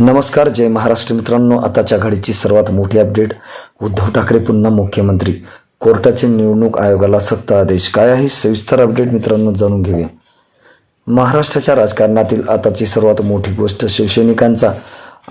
नमस्कार जय महाराष्ट्र मित्रांनो. आताच्या घडीची सर्वात मोठी अपडेट उद्धव ठाकरे पुन्हा मुख्यमंत्री. कोर्टाचे निवडणूक आयोगाला सक्त आदेश. काय आहे? सविस्तर अपडेट मित्रांनो जाणून घेऊया. महाराष्ट्राच्या राजकारणातील आताची सर्वात मोठी गोष्ट शिवसैनिकांचा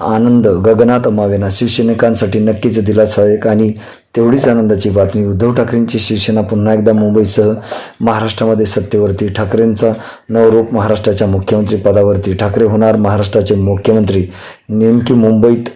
आनंद. गगनात मावेना शिवसैनिकांसाठी नक्कीच दिलासादायक आणि तेवढीच आनंदाची बातमी. उद्धव ठाकरेंची शिवसेना पुन्हा एकदा मुंबईसह महाराष्ट्रामध्ये सत्तेवरती ठाकरेंचा नवरूप महाराष्ट्राच्या मुख्यमंत्री पदावरती. ठाकरे होणार महाराष्ट्राचे मुख्यमंत्री. नेमकी मुंबईत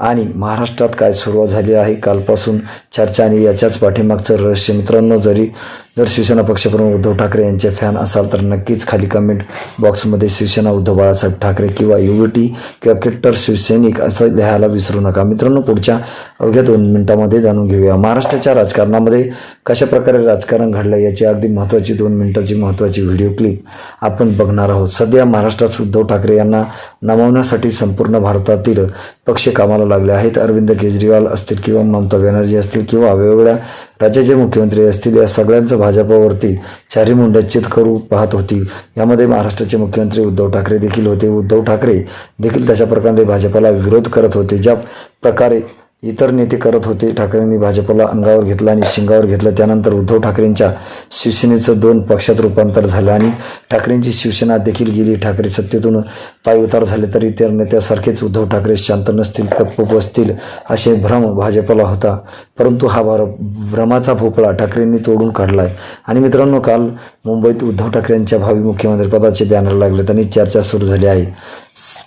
आणि महाराष्ट्रात काय सुरुवात झाली आहे? कालपासून चर्चा आणि याच्याच पाठीमागचं रहस्य. मित्रांनो जरी जर शिवसेना पक्षप्रमुख उद्धव ठाकरे यांचे फॅन असाल तर नक्कीच खाली कमेंट बॉक्समध्ये शिवसेना उद्धव बाळासाहेब ठाकरे किंवा युवटी किंवा किट्टर शिवसैनिक असं लिहायला विसरू नका. मित्रांनो पुढच्या अवघ्या दोन मिनिटामध्ये जाणून घेऊया. महाराष्ट्राच्या राजकारणामध्ये कशा प्रकारे राजकारण घडलं याची अगदी महत्त्वाची दोन मिनिटाची महत्त्वाची व्हिडिओ क्लिप आपण बघणार आहोत. सध्या महाराष्ट्रात उद्धव ठाकरे यांना नमवण्यासाठी संपूर्ण भारतातील पक्ष कामाला लागले आहेत. अरविंद केजरीवाल असतील किंवा ममता बॅनर्जी असतील किंवा वेगवेगळ्या राज्याचे मुख्यमंत्री असतील या सगळ्यांचं भाजपावरती चारी मुंड्याचित करू पाहत होती. यामध्ये महाराष्ट्राचे मुख्यमंत्री उद्धव ठाकरे देखील होते. उद्धव ठाकरे देखील तशा प्रकारे भाजपाला विरोध करत होते. ज्या प्रकारे इतर नेते करत होते ठाकरेंनी भाजपला अंगावर घेतलं आणि शिंगावर घेतलं. त्यानंतर उद्धव ठाकरेंच्या शिवसेनेचं दोन पक्षात रूपांतर झालं आणि ठाकरेंची शिवसेना देखील गेली. ठाकरे सत्तेतून पायउतार उतार झाले तरी त्या नेत्यासारखेच उद्धव ठाकरे शांत नसतील गप्प बसतील असे भ्रम भाजपला होता. परंतु हा भार भ्रमाचा भोपळा ठाकरेंनी तोडून काढला आहे आणि मित्रांनो काल मुंबईत उद्धव ठाकरेंच्या भावी मुख्यमंत्रीपदाचे बॅनर लागले त्यांनी चर्चा सुरू झाली आहे.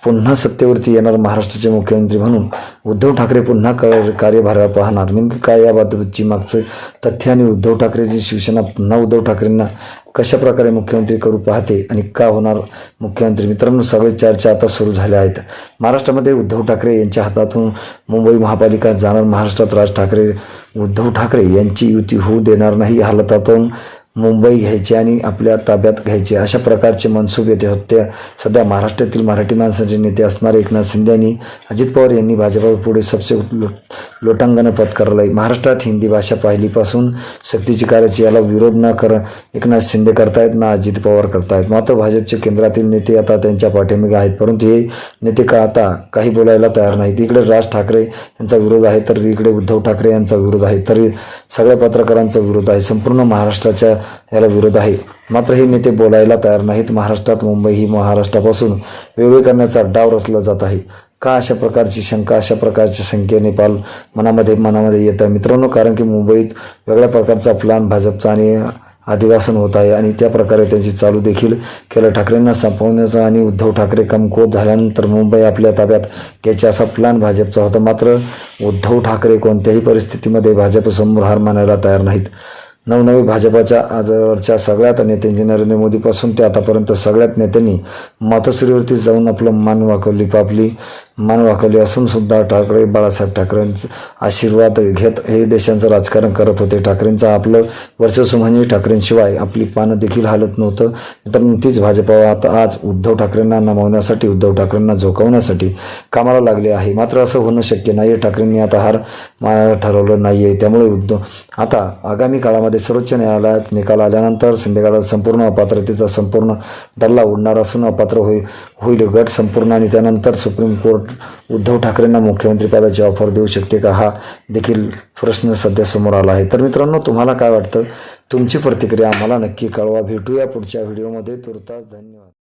पुन्हा सत्तेवरती येणार महाराष्ट्राचे मुख्यमंत्री म्हणून उद्धव ठाकरे पुन्हा कार- कार्यभार पाहणार. नेमकी काय याबाबतची मागचं तथ्य? आणि उद्धव ठाकरेची शिवसेना पुन्हा उद्धव ठाकरेंना कशा प्रकारे मुख्यमंत्री करू पाहते आणि का होणार मुख्यमंत्री? मित्रांनो सगळे चर्चा आता सुरू झाल्या आहेत. महाराष्ट्रामध्ये उद्धव ठाकरे यांच्या हातातून मुंबई महापालिका जाणार महाराष्ट्रात राज ठाकरे उद्धव ठाकरे यांची युती होऊ देणार नाही हालतातून मुंबई घ्यायची आणि आपल्या ताब्यात घ्यायचे. अशा प्रकारचे मनसूब येते होते सध्या महाराष्ट्रातील मराठी माणसाचे नेते असणारे एकनाथ शिंदे आणि अजित पवार यांनी भाजपापुढे सबसे लो लोटांगणं पत्करलं आहे महाराष्ट्रात हिंदी भाषा पहिलीपासून सक्तीची कार्याची याला विरोध न कर एकनाथ शिंदे करतायत ना अजित पवार करतायत. मात्र भाजपचे केंद्रातील नेते आता त्यांच्या पाठीमागे आहेत. परंतु हे नेते का आता काही बोलायला तयार नाहीत? इकडे राज ठाकरे यांचा विरोध आहे तर इकडे उद्धव ठाकरे यांचा विरोध आहे तरी सगळ्या पत्रकारांचा विरोध आहे. संपूर्ण महाराष्ट्राच्या याला विरोध आहे. मात्र हे नेते बोलायला तयार नाहीत. महाराष्ट्रात मुंबई ही महाराष्ट्रापासून वेगळी करण्याचा डाव रचला जात आहे. का अशा प्रकारची शंका अशा प्रकारची संख्येने पाल मनामध्ये मनामध्ये येतं मित्रांनो कारण की मुंबईत वेगळ्या प्रकारचा प्लॅन भाजपचा आणि अधिवासन होत आहे आणि त्या प्रकारे त्यांची चालू देखील केलं ठाकरेंना संपवण्याचा आणि उद्धव ठाकरे कमकुवत झाल्यानंतर मुंबई आपल्या ताब्यात घ्यायचा असा प्लॅन भाजपचा होता. मात्र उद्धव ठाकरे कोणत्याही परिस्थितीमध्ये भाजपसमोर हार मानायला तयार नाहीत. नवनवी भाजपाच्या आजवरच्या सगळ्यात नेत्यांची नरेंद्र मोदीपासून ते आतापर्यंत सगळ्यात नेत्यांनी मातोश्रीवरती जाऊन आपलं मान वाकवली पापली. मान वाकवली असून सुद्धा ठाकरे बाळासाहेब ठाकरेंचा आशीर्वाद घेत हे देशांचं राजकारण करत होते. ठाकरेंचं आपलं वर्चस्व म्हणजे ठाकरेंशिवाय आपली पानं देखील हालत नव्हतं. तर तीच भाजपा आता आज उद्धव ठाकरेंना नमवण्यासाठी उद्धव ठाकरेंना झोकवण्यासाठी कामाला लागले आहे. मात्र असं होणं शक्य नाही आहे ठाकरेंनी आता हार मानायला ठरवलं नाही आहे त्यामुळे उद्धव आता आगामी काळामध्ये सर्वोच्च न्यायालयात निकाल आल्यानंतर संध्याकाळ संपूर्ण अपात्रतेचा संपूर्ण डल्ला उडणार असून अपात्र होईल होईल गट संपूर्ण आणि त्यानंतर सुप्रीम कोर्ट उद्धव ठाकरेंना मुख्यमंत्रीपदाची ऑफर देऊ शकते का? हा देखील प्रश्न सध्या समोर आला आहे. तर मित्रांनो तुम्हाला काय वाटतं? तुमची प्रतिक्रिया आम्हाला नक्की कळवा. भेटूया पुढच्या व्हिडिओमध्ये. तुर्तास धन्यवाद.